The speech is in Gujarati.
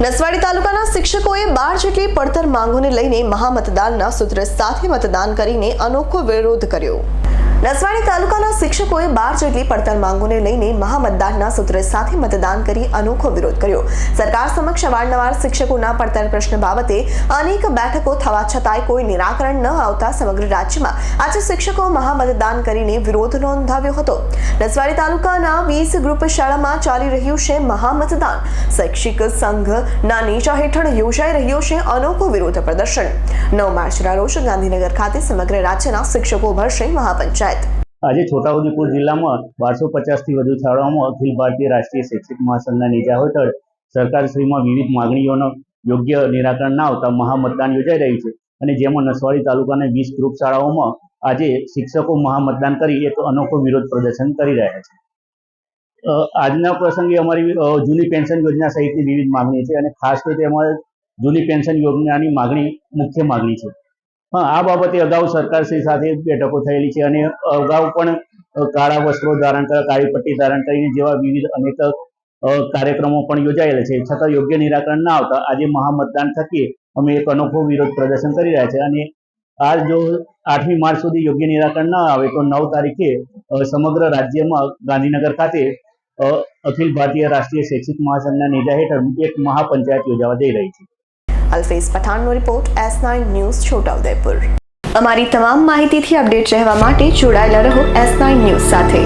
નસવાડી તાલુકાના શિક્ષકોએ બાર જેટલી પડતર માંગોને લઈને મહામતદાનના સૂત્ર સાથે મતદાન કરીને અનોખો વિરોધ કર્યો. નસવાડી તાલુકાના શિક્ષકોએ બાર જેટલી પડતર માંગોને લઈને મહામતદાનના સૂત્ર સાથે મતદાન કરી અનોખો વિરોધ કર્યો. સરકાર સમક્ષ અવારનવાર શિક્ષકોના પડતર પ્રશ્ન બાબતે અનેક બેઠકો થવા છતાંય કોઈ નિરાકરણ ન આવતા સમગ્ર રાજ્યમાં આજે શિક્ષકો મહામતદાન કરીને વિરોધ નોંધાવ્યો હતો. નસવાડી તાલુકાના વીસ ગ્રુપ શાળામાં ચાલી રહ્યું છે મહામતદાન. શૈક્ષિક સંઘના નેજા હેઠળ યોજાઈ રહ્યો છે અનોખો વિરોધ પ્રદર્શન. નવ માર્ચના રોજ ગાંધીનગર ખાતે સમગ્ર રાજ્યના શિક્ષકો ભરશે મહાપંચાયત. આજે છોટાઉદેપુર જિલ્લામાં બારસો પચાસથી વધુ શાળાઓમાં અખિલ ભારતીય રાષ્ટ્રીય શૈક્ષિક મહાસંઘના નેજા હેઠળ સરકારશ્રીમાં વિવિધ માગણીઓનો યોગ્ય નિરાકરણ ના આવતા મહામતદાન યોજાઈ રહ્યું છે. અને જેમાં નસવાડી તાલુકાના વીસ ગ્રુપ શાળાઓમાં આજે શિક્ષકો મહામતદાન કરી એક અનોખો વિરોધ પ્રદર્શન કરી રહ્યા છે. આજના પ્રસંગે અમારી જૂની પેન્શન યોજના સહિતની વિવિધ માગણી છે અને ખાસ કરીને અમારે જૂની પેન્શન યોજનાની માગણી મુખ્ય માગણી છે. હા, આ બાબતે અગાઉ સરકારશ્રી સાથે બેઠકો થયેલી છે અને અગાઉ પણ કાળા વસ્ત્રો ધારણ કાળી પટ્ટી ધારણ કરીને જેવા વિવિધ અનેક કાર્યક્રમો પણ યોજાયેલા છે. છતાં યોગ્ય નિરાકરણ ના આવતા આજે મહામતદાન થકી અમે એક અનોખો વિરોધ પ્રદર્શન કરી રહ્યા છે અને આ જો આઠમી માર્ચ સુધી યોગ્ય નિરાકરણ ના આવે તો નવ તારીખે સમગ્ર રાજ્યમાં ગાંધીનગર ખાતે અખિલ ભારતીય રાષ્ટ્રીય શૈક્ષિક મહાસંઘના નેજા હેઠળ એક મહાપંચાયત યોજાવા જઈ રહી છે. Alfez પઠાણનો report, S nine news, Chhotaudepur. અમારી તમામ માહિતીથી અપડેટ રહેવા માટે જોડાયેલા રહો એસ નાઇન ન્યૂઝ સાથે.